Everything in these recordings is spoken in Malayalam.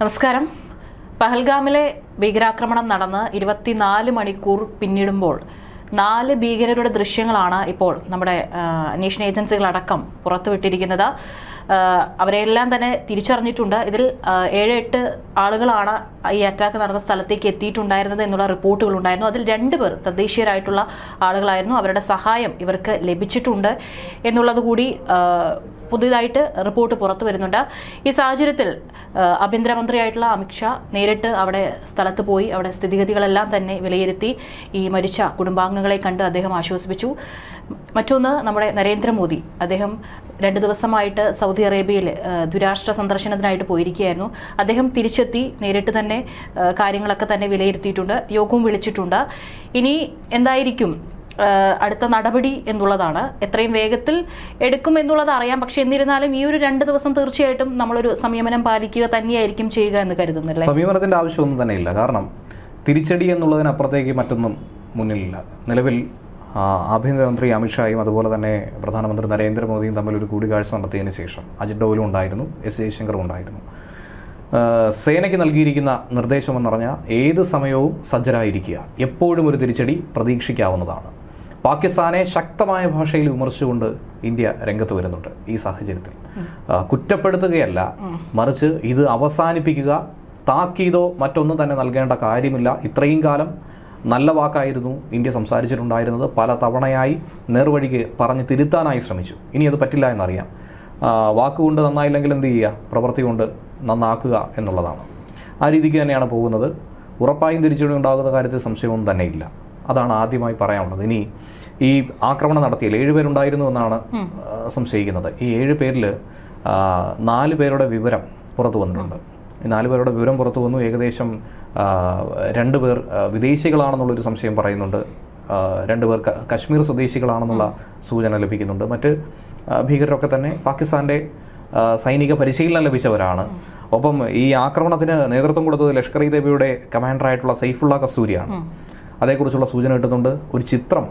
നമസ്കാരം. പഹൽഗാമിലെ ഭീകരാക്രമണം നടന്ന് ഇരുപത്തിനാല് മണിക്കൂർ പിന്നിടുമ്പോൾ നാല് ഭീകരരുടെ ദൃശ്യങ്ങളാണ് ഇപ്പോൾ നമ്മുടെ അന്വേഷണ ഏജൻസികളടക്കം പുറത്തുവിട്ടിരിക്കുന്നത്. അവരെല്ലാം തന്നെ തിരിച്ചറിഞ്ഞിട്ടുണ്ട്. ഇതിൽ ഏഴ് എട്ട് ആളുകളാണ് ഈ അറ്റാക്ക് നടന്ന സ്ഥലത്തേക്ക് എത്തിയിട്ടുണ്ടായിരുന്നത് എന്നുള്ള റിപ്പോർട്ടുകൾ ഉണ്ടായിരുന്നു. അതിൽ രണ്ടുപേർ തദ്ദേശീയരായിട്ടുള്ള ആളുകളായിരുന്നു. അവരുടെ സഹായം ഇവർക്ക് ലഭിച്ചിട്ടുണ്ട് എന്നുള്ളത് കൂടി പുതിയതായിട്ട് റിപ്പോർട്ട് പുറത്തു വരുന്നുണ്ട്. ഈ സാഹചര്യത്തിൽ ആഭ്യന്തരമന്ത്രിയായിട്ടുള്ള അമിത്ഷാ നേരിട്ട് അവിടെ സ്ഥലത്ത് പോയി അവിടെ സ്ഥിതിഗതികളെല്ലാം തന്നെ വിലയിരുത്തി ഈ മരിച്ച കുടുംബാംഗങ്ങളെ കണ്ട് അദ്ദേഹം ആശ്വസിപ്പിച്ചു. മറ്റൊന്ന് നമ്മുടെ നരേന്ദ്രമോദി. അദ്ദേഹം രണ്ട് ദിവസമായിട്ട് സൗദി അറേബ്യയിൽ ദുരാഷ്ട്ര സന്ദർശനത്തിനായിട്ട് പോയിരിക്കുകയായിരുന്നു. അദ്ദേഹം തിരിച്ചെത്തി നേരിട്ട് തന്നെ കാര്യങ്ങളൊക്കെ തന്നെ വിലയിരുത്തിയിട്ടുണ്ട് യോഗവും വിളിച്ചിട്ടുണ്ട്. ഇനി എന്തായിരിക്കും അടുത്ത നടപടി എന്നുള്ളതാണ്. എത്രയും വേഗത്തിൽ എടുക്കും എന്നുള്ളത് അറിയാം പക്ഷെ എന്നിരുന്നാലും ഈ ഒരു രണ്ട് ദിവസം തീർച്ചയായിട്ടും നമ്മളൊരു സംയമനം പാലിക്കുക തന്നെയായിരിക്കും ചെയ്യുക എന്ന് കരുതുന്നില്ല? സംയമനത്തിന്റെ ആവശ്യമൊന്നും തന്നെയില്ല. കാരണം തിരിച്ചടി എന്നുള്ളതിനപ്പുറത്തേക്ക് മറ്റൊന്നും മുന്നിലില്ല. നിലവിൽ ആഭ്യന്തരമന്ത്രി അമിത്ഷായും അതുപോലെ തന്നെ പ്രധാനമന്ത്രി നരേന്ദ്രമോദിയും തമ്മിൽ ഒരു കൂടിക്കാഴ്ച നടത്തിയതിനു ശേഷം അജിത് ഡോവലും ഉണ്ടായിരുന്നു എസ് ജയശങ്കറും ഉണ്ടായിരുന്നു. സേനയ്ക്ക് നൽകിയിരിക്കുന്ന നിർദ്ദേശമെന്ന് പറഞ്ഞാൽ ഏത് സമയവും സജ്ജരായിരിക്കുക. എപ്പോഴും ഒരു തിരിച്ചടി പ്രതീക്ഷിക്കാവുന്നതാണ്. പാകിസ്ഥാനെ ശക്തമായ ഭാഷയിൽ വിമർശിച്ചുകൊണ്ട് ഇന്ത്യ രംഗത്ത് വരുന്നുണ്ട് ഈ സാഹചര്യത്തിൽ. കുറ്റപ്പെടുത്തുകയല്ല. മറിച്ച് ഇത് അവസാനിപ്പിക്കുക താക്കീതോ മറ്റൊന്നും തന്നെ നൽകേണ്ട കാര്യമില്ല. ഇത്രയും കാലം നല്ല വാക്കായിരുന്നു ഇന്ത്യ സംസാരിച്ചിട്ടുണ്ടായിരുന്നത്. പല തവണയായി നേർവഴിക്ക് പറഞ്ഞ് തിരുത്താനായി ശ്രമിച്ചു. ഇനി അത് പറ്റില്ല എന്നറിയാം. വാക്കുകൊണ്ട് നന്നായില്ലെങ്കിൽ എന്ത് ചെയ്യുക? പ്രവൃത്തി കൊണ്ട് നന്നാക്കുക എന്നുള്ളതാണ്. ആ രീതിക്ക് തന്നെയാണ് പോകുന്നത്. ഉറപ്പായും തിരിച്ചടി ഉണ്ടാകുന്ന കാര്യത്തിൽ സംശയമൊന്നും തന്നെ ഇല്ല അതാണ് ആദ്യമായി പറയാനുള്ളത്. ഇനി ഈ ആക്രമണം നടത്തിയാൽ ഏഴുപേരുണ്ടായിരുന്നു എന്നാണ് സംശയിക്കുന്നത്. ഈ ഏഴ് പേരിൽ നാല് പേരുടെ വിവരം പുറത്തു വന്നിട്ടുണ്ട്. ഈ നാല് പേരുടെ വിവരം പുറത്തു വന്നു. ഏകദേശം രണ്ടു പേർ വിദേശികളാണെന്നുള്ളൊരു സംശയം പറയുന്നുണ്ട്. രണ്ടു പേർ കശ്മീർ സ്വദേശികളാണെന്നുള്ള സൂചന ലഭിക്കുന്നുണ്ട്. മറ്റ് ഭീകരരൊക്കെ തന്നെ പാകിസ്ഥാന്റെ സൈനിക പരിശീലനം ലഭിച്ചവരാണ്. ഒപ്പം ഈ ആക്രമണത്തിന് നേതൃത്വം കൊടുത്തത് ലഷ്കർ ഇ ദേബിയുടെ കമാൻഡറായിട്ടുള്ള സൈഫുള്ള കസ്തൂരിയാണ്. അതേക്കുറിച്ചുള്ള സൂചന കിട്ടുന്നുണ്ട്. ഒരു ചിത്രം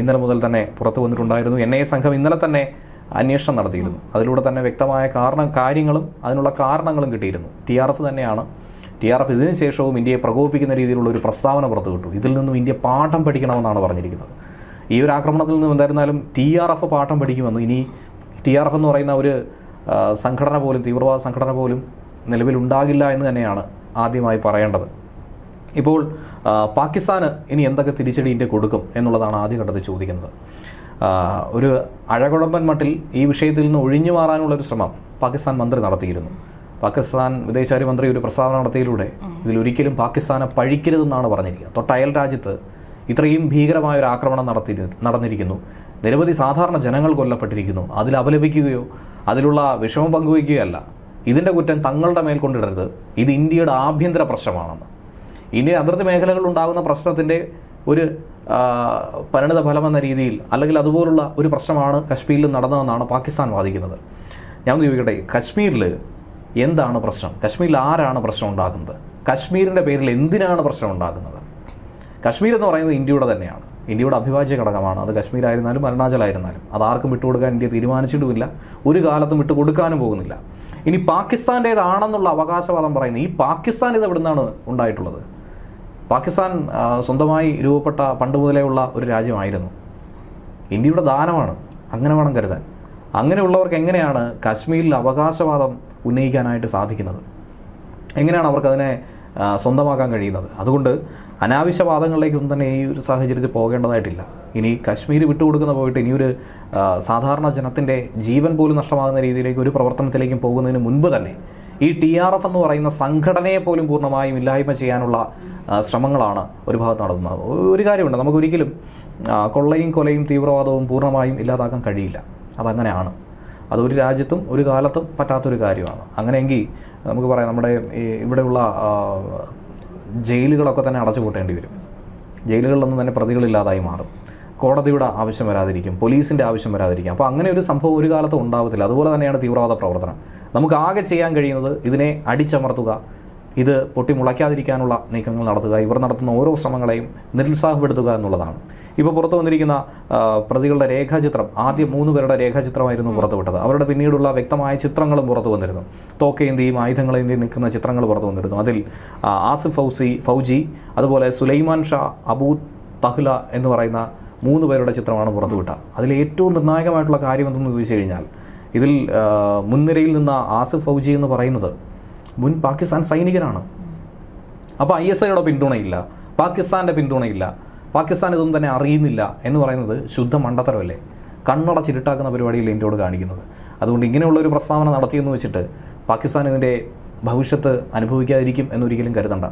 ഇന്നലെ മുതൽ തന്നെ പുറത്തു വന്നിട്ടുണ്ടായിരുന്നു. എൻ ഐ എ സംഘം ഇന്നലെ തന്നെ അന്വേഷണം നടത്തിയിരുന്നു. അതിലൂടെ തന്നെ വ്യക്തമായ കാരണം കാര്യങ്ങളും അതിനുള്ള കാരണങ്ങളും കിട്ടിയിരുന്നു. ടി ആർ എഫ് തന്നെയാണ്. ടി ആർ എഫ് ഇതിനു ശേഷവും ഇന്ത്യയെ പ്രകോപിപ്പിക്കുന്ന രീതിയിലുള്ള ഒരു പ്രസ്താവന പുറത്തു വിട്ടു ഇതിൽ നിന്നും ഇന്ത്യ പാഠം പഠിക്കണമെന്നാണ് പറഞ്ഞിരിക്കുന്നത്. ഈ ഒരു ആക്രമണത്തിൽ നിന്നും എന്തായിരുന്നാലും ടി ആർ എഫ് പാഠം പഠിക്കുമെന്ന് ഇനി ടി ആർ എഫ് എന്ന് പറയുന്ന ഒരു സംഘടന പോലും തീവ്രവാദ സംഘടന പോലും നിലവിലുണ്ടാകില്ല എന്ന് തന്നെയാണ് ആദ്യമായി പറയേണ്ടത്. ഇപ്പോൾ പാകിസ്ഥാന് ഇനി എന്തൊക്കെ തിരിച്ചടി ഇന്ത്യ കൊടുക്കും എന്നുള്ളതാണ് ആദ്യഘട്ടത്തിൽ ചോദിക്കുന്നത്. ഒരു അഴകുഴമ്പൻ മട്ടിൽ ഈ വിഷയത്തിൽ നിന്ന് ഒഴിഞ്ഞു മാറാനുള്ളൊരു ശ്രമം പാകിസ്ഥാൻ മന്ത്രി നടത്തിയിരുന്നു. പാകിസ്ഥാൻ വിദേശകാര്യമന്ത്രി ഒരു പ്രസ്താവന നടത്തിയിലൂടെ ഇതിലൊരിക്കലും പാകിസ്ഥാനെ പഴിക്കരുതെന്നാണ് പറഞ്ഞിരിക്കുന്നത്. തൊട്ടയൽ രാജ്യത്ത് ഇത്രയും ഭീകരമായ ഒരു ആക്രമണം നടത്തി നടന്നിരിക്കുന്നു. നിരവധി സാധാരണ ജനങ്ങൾ കൊല്ലപ്പെട്ടിരിക്കുന്നു. അതിൽ അപലപിക്കുകയോ അതിലുള്ള വിഷമം പങ്കുവയ്ക്കുകയല്ല. ഇതിന്റെ കുറ്റം തങ്ങളുടെ മേൽ കൊണ്ടിടരുത്. ഇത് ഇന്ത്യയുടെ ആഭ്യന്തര പ്രശ്നമാണെന്ന്. ഇന്ത്യൻ അതിർത്തി മേഖലകളിൽ ഉണ്ടാകുന്ന പ്രശ്നത്തിന്റെ ഒരു പരിണിത ഫലമെന്ന രീതിയിൽ അല്ലെങ്കിൽ അതുപോലുള്ള ഒരു പ്രശ്നമാണ് കശ്മീരിൽ നടന്നതെന്നാണ് പാകിസ്ഥാൻ വാദിക്കുന്നത്. ഞാൻ ചോദിക്കട്ടെ കശ്മീരിൽ എന്താണ് പ്രശ്നം? കശ്മീരിൽ ആരാണ് പ്രശ്നം ഉണ്ടാക്കുന്നത് കശ്മീരിന്റെ പേരിൽ എന്തിനാണ് പ്രശ്നം ഉണ്ടാക്കുന്നത് കശ്മീർ എന്ന് പറയുന്നത് ഇന്ത്യയുടെ തന്നെയാണ്. ഇന്ത്യയുടെ അഭിവാജ്യ ഘടകമാണ്. അത് കശ്മീർ ആയിരുന്നാലും അരുണാചലായിരുന്നാലും. അത് ആർക്കും വിട്ടുകൊടുക്കാൻ ഇന്ത്യ തീരുമാനിച്ചിട്ടുമില്ല. ഒരു കാലത്തും വിട്ടുകൊടുക്കാനും പോകുന്നില്ല. ഇനി പാകിസ്ഥാന്റേതാണെന്നുള്ള അവകാശവാദം പറയുന്നത് ഈ പാകിസ്ഥാൻ ഇത് എവിടെ നിന്നാണ് ഉണ്ടായിട്ടുള്ളത്? പാകിസ്ഥാൻ സ്വന്തമായി രൂപപ്പെട്ട പണ്ട് മുതലേ ഉള്ള ഒരു രാജ്യമായിരുന്നു. ഇന്ത്യയുടെ ദാനമാണ് അങ്ങനെ വേണം കരുതാൻ. അങ്ങനെയുള്ളവർക്ക് എങ്ങനെയാണ് കാശ്മീരിൽ അവകാശവാദം ഉന്നയിക്കാനായിട്ട് സാധിക്കുന്നത്? എങ്ങനെയാണ് അവർക്കതിനെ സ്വന്തമാക്കാൻ കഴിയുന്നത്? അതുകൊണ്ട് അനാവശ്യ വാദങ്ങളിലേക്കൊന്നും തന്നെ ഈ ഒരു സാഹചര്യത്തിൽ പോകേണ്ടതായിട്ടില്ല. ഇനി കാശ്മീർ വിട്ടുകൊടുക്കുന്ന പോയിട്ട് ഇനിയൊരു സാധാരണ ജനത്തിന്റെ ജീവൻ പോലും നഷ്ടമാകുന്ന രീതിയിലേക്ക് ഒരു പ്രവർത്തനത്തിലേക്കും പോകുന്നതിന് മുൻപ് തന്നെ ഈ ടി ആർ എഫ് എന്ന് പറയുന്ന സംഘടനയെ പോലും പൂർണമായും ഇല്ലായ്മ ചെയ്യാനുള്ള ശ്രമങ്ങളാണ് ഒരു ഭാഗത്ത് നടത്തുന്നത് ഒരു കാര്യമുണ്ട്. നമുക്കൊരിക്കലും കൊള്ളയും കൊലയും തീവ്രവാദവും പൂർണമായും ഇല്ലാതാക്കാൻ കഴിയില്ല. അതങ്ങനെയാണ്. അതൊരു രാജ്യത്തും ഒരു കാലത്തും പറ്റാത്തൊരു കാര്യമാണ്. അങ്ങനെയെങ്കിൽ നമുക്ക് പറയാം നമ്മുടെ ഇവിടെയുള്ള ജയിലുകളൊക്കെ തന്നെ അടച്ചു പൂട്ടേണ്ടി വരും. ജയിലുകളിലൊന്നും തന്നെ പ്രതികളില്ലാതായി മാറും. കോടതിയുടെ ആവശ്യം വരാതിരിക്കും. പോലീസിന്റെ ആവശ്യം വരാതിരിക്കും. അപ്പോൾ അങ്ങനെ ഒരു സംഭവം ഒരു കാലത്തും ഉണ്ടാവത്തില്ല. അതുപോലെ തന്നെയാണ് തീവ്രവാദ പ്രവർത്തനം. നമുക്ക് ആകെ ചെയ്യാൻ കഴിയുന്നത് ഇതിനെ അടിച്ചമർത്തുക. ഇത് പൊട്ടിമുളയ്ക്കാതിരിക്കാനുള്ള നീക്കങ്ങൾ നടത്തുക. ഇവർ നടത്തുന്ന ഓരോ ശ്രമങ്ങളെയും നിരുത്സാഹപ്പെടുത്തുക എന്നുള്ളതാണ്. ഇപ്പോൾ പുറത്തു വന്നിരിക്കുന്ന പ്രതികളുടെ രേഖാചിത്രം ആദ്യം മൂന്ന് പേരുടെ രേഖാചിത്രമായിരുന്നു പുറത്തുവിട്ടത്. അവരുടെ പിന്നീടുള്ള വ്യക്തമായ ചിത്രങ്ങളും പുറത്തു വന്നിരുന്നു. തോക്കേന്തിയും ആയുധങ്ങളേന്തിയും നിൽക്കുന്ന ചിത്രങ്ങൾ പുറത്തു വന്നിരുന്നു. അതിൽ ആസിഫ് ഫൗസി ഫൗജി അതുപോലെ സുലൈമാൻ ഷാ അബൂ തഹ്ല എന്ന് പറയുന്ന മൂന്ന് പേരുടെ ചിത്രമാണ് പുറത്തുവിട്ടത്. അതിൽ ഏറ്റവും നിർണായകമായിട്ടുള്ള കാര്യം എന്തെന്ന് ചോദിച്ചു കഴിഞ്ഞാൽ ഇതിൽ മുൻനിരയിൽ നിന്ന ആസിഫ് ഫൗജി എന്ന് പറയുന്നത് മുൻ പാകിസ്ഥാൻ സൈനികനാണ്. അപ്പോൾ ഐ എസ് ഐയുടെ പിന്തുണയില്ല. പാകിസ്ഥാന്റെ പിന്തുണയില്ല. പാകിസ്ഥാൻ ഇതൊന്നും തന്നെ അറിയുന്നില്ല എന്ന് പറയുന്നത് ശുദ്ധ മണ്ടത്തരമല്ലേ? കണ്ണടച്ചിരുട്ടാക്കുന്ന പരിപാടിയിൽ ഇന്ത്യയോട് കാണിക്കുന്നത്. അതുകൊണ്ട് ഇങ്ങനെയുള്ള ഒരു പ്രസ്താവന നടത്തിയെന്ന് വെച്ചിട്ട് പാകിസ്ഥാൻ ഇതിന്റെ ഭവിഷ്യത്ത് അനുഭവിക്കാതിരിക്കും എന്നൊരിക്കലും കരുതണ്ട.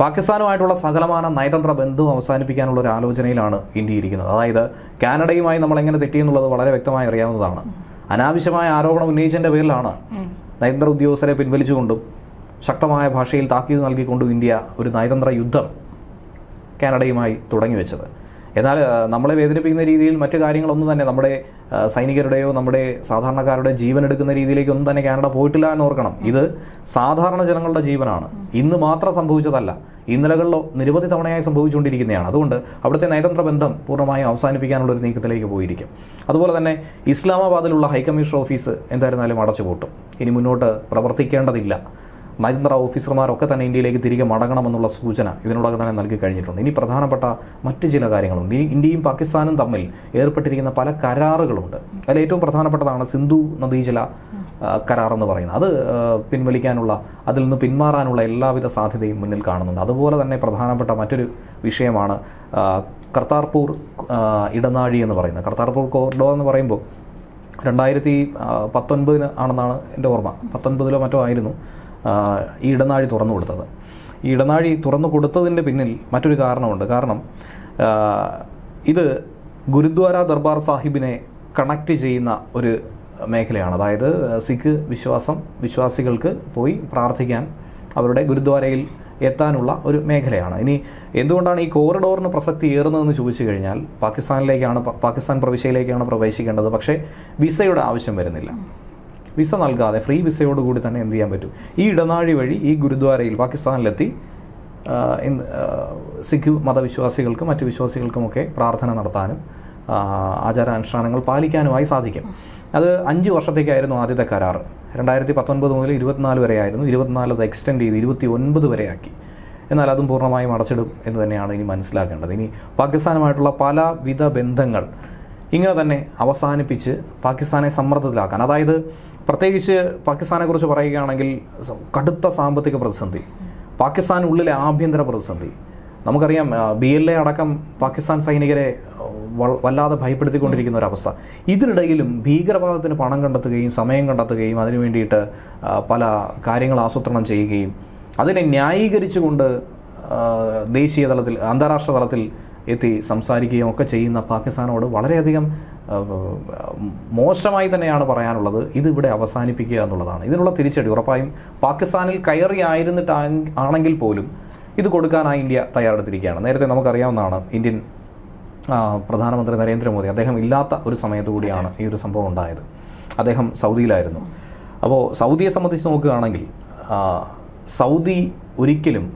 പാകിസ്ഥാനുമായിട്ടുള്ള സകലമാന നയതന്ത്ര ബന്ധം അവസാനിപ്പിക്കാനുള്ള ഒരു ആലോചനയിലാണ് ഇന്ത്യ ഇരിക്കുന്നത്. അതായത് കാനഡയുമായി നമ്മൾ എങ്ങനെ തെറ്റിയെന്നുള്ളത് വളരെ വ്യക്തമായി അറിയാവുന്നതാണ്. അനാവശ്യമായ ആരോപണം ഉന്നയിച്ചതിന്റെ പേരിലാണ് നയതന്ത്ര ഉദ്യോഗസ്ഥരെ പിൻവലിച്ചുകൊണ്ടും ശക്തമായ ഭാഷയിൽ താക്കീത് നൽകിക്കൊണ്ടും ഇന്ത്യ ഒരു നയതന്ത്ര യുദ്ധം കാനഡയുമായി തുടങ്ങി വെച്ചത് എന്നാൽ നമ്മളെ വേദനിപ്പിക്കുന്ന രീതിയിൽ മറ്റു കാര്യങ്ങളൊന്നും തന്നെ നമ്മുടെ സൈനികരുടെയോ നമ്മുടെ സാധാരണക്കാരുടെ ജീവൻ എടുക്കുന്ന രീതിയിലേക്കൊന്നും തന്നെ കാനഡ പോയിട്ടില്ല എന്ന് ഓർക്കണം. ഇത് സാധാരണ ജനങ്ങളുടെ ജീവനാണ്. ഇന്ന് മാത്രം സംഭവിച്ചതല്ല. ഇന്നലകളിലോ നിരവധി തവണയായി സംഭവിച്ചുകൊണ്ടിരിക്കുന്നതാണ്. അതുകൊണ്ട് അവിടുത്തെ നയതന്ത്ര ബന്ധം പൂർണമായും അവസാനിപ്പിക്കാനുള്ള ഒരു നീക്കത്തിലേക്ക് പോയിരിക്കും. അതുപോലെ തന്നെ ഇസ്ലാമാബാദിലുള്ള ഹൈക്കമ്മീഷൻ ഓഫീസ് എന്തായിരുന്നാലും അടച്ചുപൂട്ടും. ഇനി മുന്നോട്ട് പ്രവർത്തിക്കേണ്ടതില്ല. നയതന്ത്ര ഓഫീസർമാരൊക്കെ തന്നെ ഇന്ത്യയിലേക്ക് തിരികെ മടങ്ങണമെന്നുള്ള സൂചന ഇതിനോടകം തന്നെ നൽകി കഴിഞ്ഞിട്ടുണ്ട്. ഇനി പ്രധാനപ്പെട്ട മറ്റ് ചില കാര്യങ്ങളുണ്ട്. ഈ ഇന്ത്യയും പാകിസ്ഥാനും തമ്മിൽ ഏർപ്പെട്ടിരിക്കുന്ന പല കരാറുകളുണ്ട്. അതിൽ ഏറ്റവും പ്രധാനപ്പെട്ടതാണ് സിന്ധു നദീജല കരാർ എന്ന് പറയുന്നത്. അത് പിൻവലിക്കാനുള്ള അതിൽ നിന്ന് പിന്മാറാനുള്ള എല്ലാവിധ സാധ്യതയും മുന്നിൽ കാണുന്നുണ്ട്. അതുപോലെ തന്നെ പ്രധാനപ്പെട്ട മറ്റൊരു വിഷയമാണ് കർത്താർപൂർ ഇടനാഴി എന്ന് പറയുന്നത്. കർത്താർപൂർ കോറിഡോർ എന്ന് പറയുമ്പോൾ രണ്ടായിരത്തി പത്തൊൻപതിന് ആണെന്നാണ് എന്റെ ഓർമ്മ. പത്തൊൻപതിലോ മറ്റോ ആയിരുന്നു. ഈ ഇടനാഴി തുറന്നു കൊടുത്തത്. ഈ ഇടനാഴി തുറന്നു കൊടുത്തതിന്റെ പിന്നിൽ മറ്റൊരു കാരണമുണ്ട്. കാരണം ഇത് ഗുരുദ്വാര ദർബാർ സാഹിബിനെ കണക്ട് ചെയ്യുന്ന ഒരു മേഖലയാണ്. അതായത് സിഖ് വിശ്വാസം വിശ്വാസികൾക്ക് പോയി പ്രാർത്ഥിക്കാൻ അവരുടെ ഗുരുദ്വാരയിൽ എത്താനുള്ള ഒരു മേഖലയാണ്. ഇനി എന്തുകൊണ്ടാണ് ഈ കോറിഡോറിന് പ്രസക്തി ഏറുന്നതെന്ന് ചോദിച്ചു കഴിഞ്ഞാൽ പാകിസ്ഥാനിലേക്കാണ് പാകിസ്ഥാൻ പ്രവിശ്യയിലേക്കാണ് പ്രവേശിക്കേണ്ടത്. പക്ഷേ വിസയുടെ ആവശ്യം വരുന്നില്ല. വിസ നൽകാതെ ഫ്രീ വിസയോടുകൂടി തന്നെ എന്ത് ചെയ്യാൻ പറ്റും? ഈ ഇടനാഴി വഴി ഈ ഗുരുദ്വാരയിൽ പാകിസ്ഥാനിലെത്തി സിഖ് മതവിശ്വാസികൾക്കും മറ്റ് വിശ്വാസികൾക്കുമൊക്കെ പ്രാർത്ഥന നടത്താനും ആചാരാനുഷ്ഠാനങ്ങൾ പാലിക്കാനുമായി സാധിക്കും. അത് അഞ്ച് വർഷത്തേക്കായിരുന്നു ആദ്യത്തെ കരാർ രണ്ടായിരത്തി പത്തൊൻപത് മുതൽ ഇരുപത്തിനാല് വരെയായിരുന്നു. ഇരുപത്തിനാല് അത് എക്സ്റ്റെൻഡ് ചെയ്ത് ഇരുപത്തി ഒൻപത് വരെയാക്കി. എന്നാൽ അതും പൂർണമായും അടച്ചിടും എന്ന് തന്നെയാണ് ഇനി മനസ്സിലാക്കേണ്ടത്. ഇനി പാകിസ്ഥാനുമായിട്ടുള്ള പലവിധ ബന്ധങ്ങൾ ഇങ്ങനെ തന്നെ അവസാനിപ്പിച്ച് പാകിസ്ഥാനെ സമ്മർദ്ദത്തിലാക്കാൻ. അതായത് പ്രത്യേകിച്ച് പാകിസ്ഥാനെക്കുറിച്ച് പറയുകയാണെങ്കിൽ കടുത്ത സാമ്പത്തിക പ്രതിസന്ധി പാകിസ്ഥാനുള്ളിലെ ആഭ്യന്തര പ്രതിസന്ധി. നമുക്കറിയാം ബി എൽ എ അടക്കം പാകിസ്ഥാൻ സൈനികരെ വല്ലാതെ ഭയപ്പെടുത്തിക്കൊണ്ടിരിക്കുന്ന ഒരവസ്ഥ ഇതിനിടയിലും ഭീകരവാദത്തിന് പണം കണ്ടെത്തുകയും സമയം കണ്ടെത്തുകയും അതിനു വേണ്ടിയിട്ട് പല കാര്യങ്ങൾ ആസൂത്രണം ചെയ്യുകയും അതിനെ ന്യായീകരിച്ചുകൊണ്ട് ദേശീയ തലത്തിൽ അന്താരാഷ്ട്ര തലത്തിൽ എത്തി സംസാരിക്കുകയും ഒക്കെ ചെയ്യുന്ന പാകിസ്ഥാനോട് വളരെയധികം മോശമായി തന്നെയാണ് പറയാനുള്ളത്. ഇത് ഇവിടെ അവസാനിപ്പിക്കുക എന്നുള്ളതാണ്. ഇതിനുള്ള തിരിച്ചടി ഉറപ്പായും പാകിസ്ഥാനിൽ കയറി ആയിരുന്നിട്ട് ആണെങ്കിൽ പോലും ഇത് കൊടുക്കാനായി ഇന്ത്യ തയ്യാറെടുത്തിരിക്കുകയാണ്. നേരത്തെ നമുക്കറിയാവുന്നതാണ് ഇന്ത്യൻ പ്രധാനമന്ത്രി നരേന്ദ്രമോദി അദ്ദേഹം ഇല്ലാത്ത ഒരു സമയത്ത് കൂടിയാണ് ഈ ഒരു സംഭവം ഉണ്ടായത്. അദ്ദേഹം സൗദിയിലായിരുന്നു. അപ്പോൾ സൗദിയെ സംബന്ധിച്ച് നോക്കുകയാണെങ്കിൽ സൗദി ഒരിക്കലും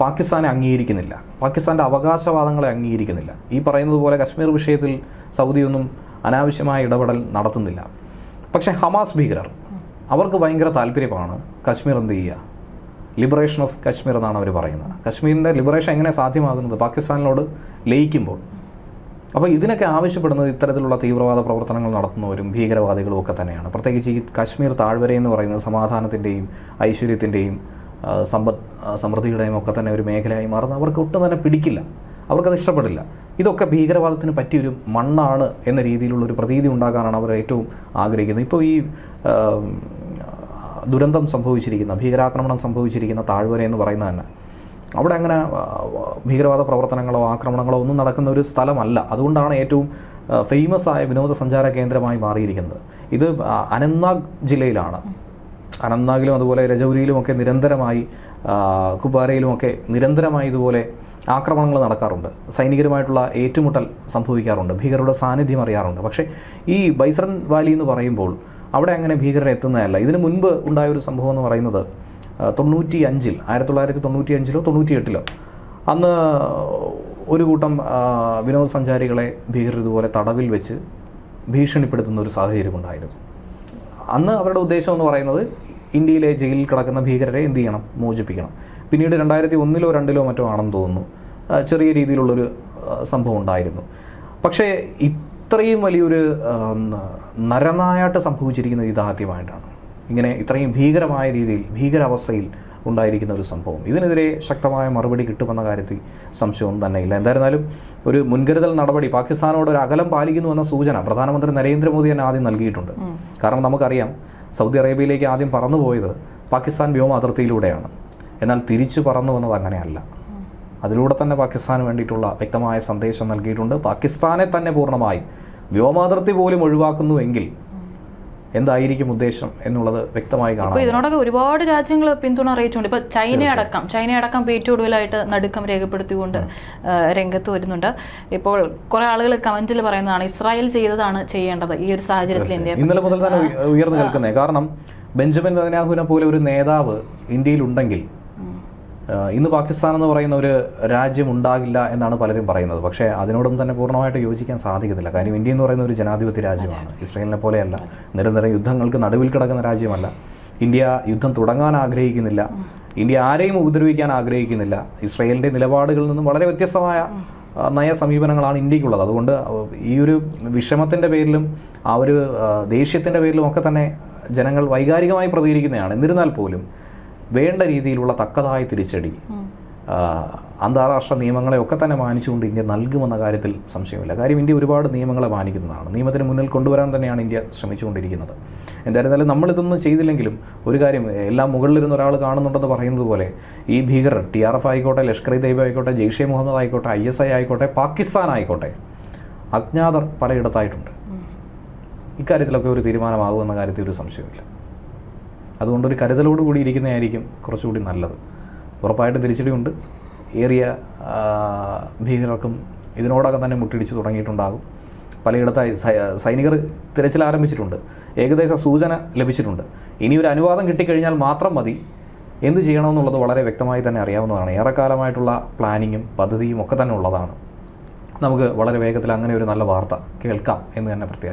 പാകിസ്ഥാനെ അംഗീകരിക്കുന്നില്ല. പാകിസ്ഥാന്റെ അവകാശവാദങ്ങളെ അംഗീകരിക്കുന്നില്ല. ഈ പറയുന്നത് പോലെ കശ്മീർ വിഷയത്തിൽ സൗദിയൊന്നും അനാവശ്യമായ ഇടപെടൽ നടത്തുന്നില്ല. പക്ഷേ ഹമാസ് ഭീകരർ അവർക്ക് ഭയങ്കര താല്പര്യമാണ് കശ്മീർ എന്ത് ചെയ്യുക? ലിബറേഷൻ ഓഫ് കശ്മീർ എന്നാണ് അവർ പറയുന്നത്. കശ്മീരിന്റെ ലിബറേഷൻ എങ്ങനെ സാധ്യമാകുന്നത്? പാകിസ്ഥാനിനോട് ലയിക്കുമ്പോൾ. അപ്പോൾ ഇതിനൊക്കെ ആവശ്യപ്പെടുന്നത് ഇത്തരത്തിലുള്ള തീവ്രവാദ പ്രവർത്തനങ്ങൾ നടത്തുന്നവരും ഭീകരവാദികളും ഒക്കെ തന്നെയാണ്. പ്രത്യേകിച്ച് ഈ കാശ്മീർ താഴ്വര എന്ന് പറയുന്നത് സമാധാനത്തിന്റെയും ഐശ്വര്യത്തിന്റെയും ആ, സമൃദ്ധിയുടെയും ഒക്കെ തന്നെ ഒരു മേഖലയായി മാറുന്ന. അവർക്ക് ഒട്ടും തന്നെ പിടിക്കില്ല. അവർക്കത് ഇഷ്ടപ്പെടില്ല. ഇതൊക്കെ ഭീകരവാദത്തിന് പറ്റിയൊരു മണ്ണാണ് എന്ന രീതിയിലുള്ള ഒരു പ്രതീതി ഉണ്ടാക്കാനാണ് അവർ ഏറ്റവും ആഗ്രഹിക്കുന്നത്. ഇപ്പോൾ ഈ ദുരന്തം സംഭവിച്ചിരിക്കുന്ന ഭീകരാക്രമണം സംഭവിച്ചിരിക്കുന്ന താഴ്വര എന്ന് പറയുന്നത് തന്നെ അവിടെ അങ്ങനെ ഭീകരവാദ പ്രവർത്തനങ്ങളോ ആക്രമണങ്ങളോ ഒന്നും നടക്കുന്ന ഒരു സ്ഥലമല്ല. അതുകൊണ്ടാണ് ഏറ്റവും ഫേമസ് ആയ വിനോദസഞ്ചാര കേന്ദ്രമായി മാറിയിരിക്കുന്നത്. ഇത് അനന്ത്നാഗ് ജില്ലയിലാണ്. അനന്ത്നാഗിലും അതുപോലെ രജൗരിയിലുമൊക്കെ നിരന്തരമായി ആ, കുപ്വാരയിലുമൊക്കെ നിരന്തരമായി ഇതുപോലെ ആക്രമണങ്ങൾ നടക്കാറുണ്ട്. സൈനികരുമായിട്ടുള്ള ഏറ്റുമുട്ടൽ സംഭവിക്കാറുണ്ട്. ഭീകരരുടെ സാന്നിധ്യം അറിയാറുണ്ട്. പക്ഷേ ഈ ബൈസറൻ വാലി എന്ന് പറയുമ്പോൾ അവിടെ അങ്ങനെ ഭീകരർ എത്തുന്നതല്ല. ഇതിനു മുൻപ് ഉണ്ടായ ഒരു സംഭവം എന്ന് പറയുന്നത് തൊണ്ണൂറ്റി അഞ്ചിൽ ആയിരത്തി തൊള്ളായിരത്തി തൊണ്ണൂറ്റി അഞ്ചിലോ തൊണ്ണൂറ്റി എട്ടിലോ അന്ന് ഒരു കൂട്ടം വിനോദസഞ്ചാരികളെ ഭീകരർ ഇതുപോലെ തടവിൽ വെച്ച് ഭീഷണിപ്പെടുത്തുന്ന ഒരു സാഹചര്യം ഉണ്ടായിരുന്നു അന്ന് അവരുടെ ഉദ്ദേശം എന്ന് പറയുന്നത് ഇന്ത്യയിലെ ജയിലിൽ കിടക്കുന്ന ഭീകരരെ എന്ത് ചെയ്യണം? മോചിപ്പിക്കണം. പിന്നീട് രണ്ടായിരത്തി ഒന്നിലോ രണ്ടിലോ മറ്റോ ആണെന്ന് തോന്നുന്നു. ചെറിയ രീതിയിലുള്ളൊരു സംഭവം ഉണ്ടായിരുന്നു. പക്ഷേ ഇത്രയും വലിയൊരു നരനായാട്ട് സംഭവിച്ചിരിക്കുന്നത് ഇതാദ്യമായിട്ടാണ് ഇങ്ങനെ ഇത്രയും ഭീകരമായ രീതിയിൽ ഭീകരാവസ്ഥയിൽ ഉണ്ടായിരിക്കുന്ന ഒരു സംഭവം. ഇതിനെതിരെ ശക്തമായ മറുപടി കിട്ടുമെന്ന കാര്യത്തിൽ സംശയമൊന്നും തന്നെ ഇല്ല എന്തായിരുന്നാലും ഒരു മുൻകരുതൽ നടപടി പാകിസ്ഥാനോട് ഒരു അകലം പാലിക്കുന്നു എന്ന സൂചന പ്രധാനമന്ത്രി നരേന്ദ്രമോദി തന്നെ ആദ്യം നൽകിയിട്ടുണ്ട്. കാരണം നമുക്കറിയാം സൗദി അറേബ്യയിലേക്ക് ആദ്യം പറന്നുപോയത് പാകിസ്ഥാൻ വ്യോമ അതിർത്തിയിലൂടെയാണ്. എന്നാൽ തിരിച്ചു പറന്നു വന്നത് അങ്ങനെയല്ല. അതിലൂടെ തന്നെ പാകിസ്ഥാന് വേണ്ടിയിട്ടുള്ള വ്യക്തമായ സന്ദേശം നൽകിയിട്ടുണ്ട്. പാകിസ്ഥാനെ തന്നെ പൂർണമായും വ്യോമാതിർത്തി പോലും ഒഴിവാക്കുന്നുവെങ്കിൽ എന്തായിരിക്കും ഉദ്ദേശം എന്നുള്ളത് വ്യക്തമായി കാണാം ഇതിനോടൊക്കെ ഒരുപാട് രാജ്യങ്ങൾ പിന്തുണ അറിയിച്ചുകൊണ്ട് ഇപ്പൊ ചൈന അടക്കം ചൈന അടക്കം പേറ്റൊടുവിലായിട്ട് നടുക്കം രേഖപ്പെടുത്തിക്കൊണ്ട് രംഗത്ത് വരുന്നുണ്ട്. ഇപ്പോൾ കുറെ ആളുകൾ കമന്റിൽ പറയുന്നതാണ് ഇസ്രായേൽ ചെയ്തതാണ് ചെയ്യേണ്ടത് ഈ ഒരു സാഹചര്യത്തിൽ ഇന്ത്യ. ഇന്നലെ മുതൽ തന്നെ ഉയർന്നു കേൾക്കുന്നത് കാരണം ബെഞ്ചമിൻ നദനാഹുവിനെ പോലെ ഒരു നേതാവ് ഇന്ത്യയിലുണ്ടെങ്കിൽ ആ, ഇന്ന് പാകിസ്ഥാൻ എന്ന് പറയുന്ന ഒരു രാജ്യം ഉണ്ടാകില്ല എന്നാണ് പലരും പറയുന്നത്. പക്ഷേ അതിനോടൊന്നും തന്നെ പൂർണമായിട്ട് യോജിക്കാൻ സാധിക്കത്തില്ല. കാര്യം ഇന്ത്യ എന്ന് പറയുന്ന ഒരു ജനാധിപത്യ രാജ്യമാണ്. ഇസ്രായേലിനെ പോലെയല്ല. നിരന്തരം യുദ്ധങ്ങൾക്ക് നടുവിൽ കിടക്കുന്ന രാജ്യമല്ല. ഇന്ത്യ യുദ്ധം തുടങ്ങാൻ ആഗ്രഹിക്കുന്നില്ല. ഇന്ത്യ ആരെയും ഉപദ്രവിക്കാൻ ആഗ്രഹിക്കുന്നില്ല. ഇസ്രായേലിന്റെ നിലപാടുകളിൽ നിന്നും വളരെ വ്യത്യസ്തമായ നയ സമീപനങ്ങളാണ് ഇന്ത്യക്കുള്ളത്. അതുകൊണ്ട് ഈ ഒരു വിഷമത്തിന്റെ പേരിലും ആ ഒരു ദേഷ്യത്തിന്റെ ദേഷ്യത്തിന്റെ പേരിലും ഒക്കെ തന്നെ ജനങ്ങൾ വൈകാരികമായി പ്രതികരിക്കുന്നതാണ്. എന്നിരുന്നാൽ പോലും വേണ്ട രീതിയിലുള്ള തക്കതായ തിരിച്ചടി. അന്താരാഷ്ട്ര നിയമങ്ങളെ ഒക്കെ തന്നെ മാനിച്ചുകൊണ്ട് ഇന്ത്യ നൽകുമെന്ന കാര്യത്തിൽ സംശയമില്ല. കാര്യം ഇന്ത്യ ഒരുപാട് നിയമങ്ങളെ മാനിക്കുന്നതാണ്. നിയമത്തിന് മുന്നിൽ കൊണ്ടുവരാൻ തന്നെയാണ് ഇന്ത്യ ശ്രമിച്ചുകൊണ്ടിരിക്കുന്നത്. എന്തായിരുന്നാലും നമ്മളിതൊന്നും ചെയ്തില്ലെങ്കിലും ഒരു കാര്യം എല്ലാം മുകളിലിരുന്ന് ഒരാൾ കാണുന്നുണ്ടെന്ന് പറയുന്നത് പോലെ ഈ ഭീകരർ ടി ആർ എഫ് ആയിക്കോട്ടെ ലഷ്കർ ഇ ദൈബ് ആയിക്കോട്ടെ ജെയ്ഷെ മുഹമ്മദ് ആയിക്കോട്ടെ ഐ എസ് ഐ ആയിക്കോട്ടെ പാകിസ്ഥാൻ ആയിക്കോട്ടെ അജ്ഞാതർ പലയിടത്തായിട്ടുണ്ട്. ഇക്കാര്യത്തിലൊക്കെ ഒരു തീരുമാനമാകുമെന്ന കാര്യത്തിൽ ഒരു സംശയമില്ല അതുകൊണ്ടൊരു കരുതലോട് കൂടി ഇരിക്കുന്നതായിരിക്കും കുറച്ചുകൂടി നല്ലത്. ഉറപ്പായിട്ടും തിരിച്ചടിയുണ്ട്. ഏറിയ ഭീകരർക്കും ഇതിനോടകം തന്നെ മുട്ടിടിച്ച് തുടങ്ങിയിട്ടുണ്ടാകും. പലയിടത്തായി സൈനികർ തിരച്ചിൽ ആരംഭിച്ചിട്ടുണ്ട്. ഏകദേശ സൂചന ലഭിച്ചിട്ടുണ്ട്. ഇനി ഒരു അനുവാദം കിട്ടിക്കഴിഞ്ഞാൽ മാത്രം മതി. എന്ത് ചെയ്യണമെന്നുള്ളത് വളരെ വ്യക്തമായി തന്നെ അറിയാവുന്നതാണ്. ഏറെക്കാലമായിട്ടുള്ള പ്ലാനിങ്ങും പദ്ധതിയും ഒക്കെ തന്നെ ഉള്ളതാണ്. നമുക്ക് വളരെ വേഗത്തിൽ അങ്ങനെ ഒരു നല്ല വാർത്ത കേൾക്കാം എന്ന് തന്നെ പ്രത്യേകം